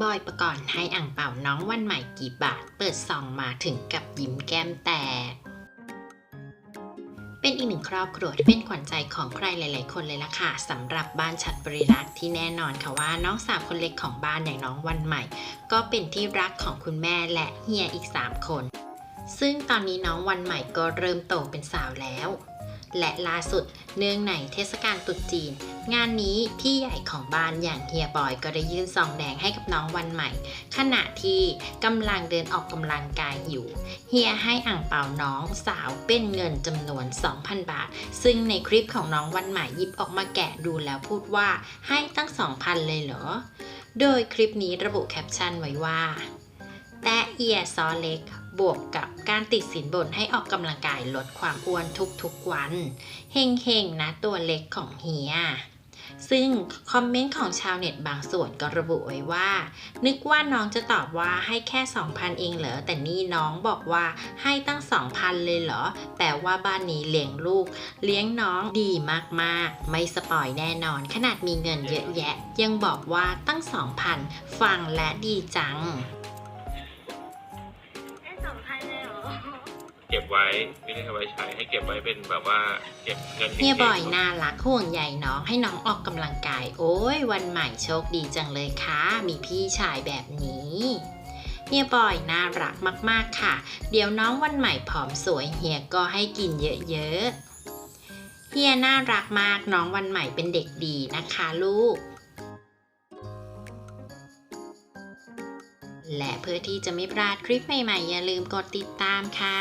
บอยประกรณ์ให้อ่างเป่าน้องวันใหม่กี่บาท เปิดซองมาถึงกับยิ้มแก้มแตก เป็นอีกหนึ่งครอบครัวที่เป็นขวัญใจของใครหลาย ๆ คนเลยล่ะค่ะสำหรับบ้านชัดบริรักษ์ที่แน่นอนค่ะว่าน้องสาวคนเล็กของบ้านอย่างน้องวันใหม่ ก็เป็นที่รักของคุณแม่และเฮียอีก 3 คน ซึ่งตอนนี้น้องวันใหม่ก็เริ่มโตเป็นสาวแล้ว และล่าสุดเนื่องในเทศกาลตรุษจีน งานนี้พี่ใหญ่ของบ้านอย่างเฮียบอยก็ได้ยื่นซองแดงให้กับน้องวันใหม่ ขณะที่กำลังเดินออกกำลังกายอยู่ เฮียให้อ่างเปาน้องสาวเป็นเงินจำนวน 2,000 บาท ซึ่งในคลิปของน้องวันใหม่ยิบออกมาแกะดูแล้วพูดว่าให้ตั้ง 2,000 เลยเหรอ โดยคลิปนี้ระบุแคปชั่นไว้ว่า แตะเอียซอเล็ก บวกกับการติดสินบนให้ออกกำลังกายลดความอ้วนทุกๆวัน เฮงๆ นะตัวเล็กของเฮียซึ่งคอมเมนต์ของชาวเน็ตบางส่วนก็ระบุไว้ว่า นึกว่าน้องจะตอบว่าให้แค่ 2,000 เองเหรอ แต่นี่น้องบอกว่าให้ตั้ง 2,000 เลยเหรอ แปลว่าบ้านนี้เลี้ยงลูก เลี้ยงน้องดีมากๆ ไม่สปอยแน่นอน ขนาดมีเงินเยอะแยะ ยังบอกว่าตั้ง 2,000 ฟังและดีจัง ไว้ไม่ได้เอาไว้ใช้ให้เก็บไว้เป็นแบบว่าเก็บเงินเฮียบอยน่ารักห่วงใยน้องให้น้องออกกำลังกาย โอ้ยวันใหม่โชคดีจังเลยค่ะ มีพี่ชายแบบนี้เฮียบอยน่ารักมากๆค่ะ เดี๋ยวน้องวันใหม่ผอมสวยเฮียก็ให้กินเยอะๆเฮียน่ารักมากน้องวันใหม่เป็นเด็กดีนะคะลูก และเพื่อที่จะไม่พลาดคลิปใหม่ๆ อย่าลืมกดติดตามค่ะ